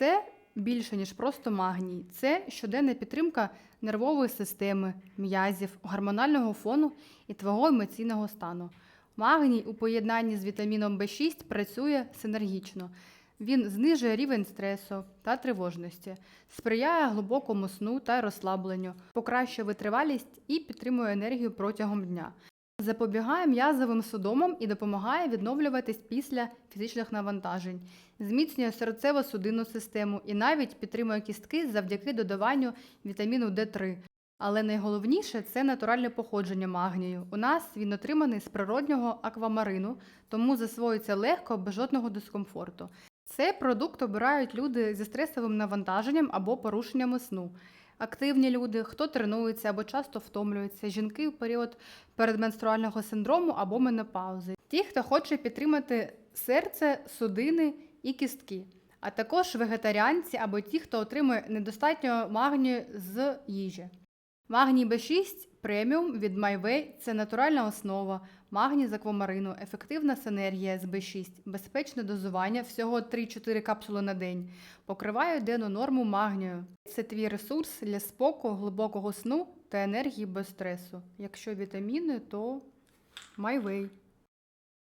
Це більше, ніж просто магній. Це щоденна підтримка нервової системи, м'язів, гормонального фону і твого емоційного стану. Магній у поєднанні з вітаміном В6 працює синергічно. Він знижує рівень стресу та тривожності, сприяє глибокому сну та розслабленню, покращує витривалість і підтримує енергію протягом дня. Запобігає м'язовим судомам і допомагає відновлюватись після фізичних навантажень, зміцнює серцево-судинну систему і навіть підтримує кістки завдяки додаванню вітаміну D3. Але найголовніше це натуральне походження магнію. У нас він отриманий з природнього аквамарину, тому засвоюється легко, без жодного дискомфорту. Цей продукт обирають люди зі стресовим навантаженням або порушеннями сну. Активні люди, хто тренується або часто втомлюється, жінки в період передменструального синдрому або менопаузи, ті, хто хоче підтримати серце, судини і кістки, а також вегетаріанці або ті, хто отримує недостатньо магнію з їжі. Магній B6 преміум від MyWay – це натуральна основа, магній з аквамарину, ефективна синергія з B6, безпечне дозування всього 3-4 капсули на день, покриває денну норму магнію. Це твій ресурс для споку, глибокого сну та енергії без стресу. Якщо вітаміни, то MyWay.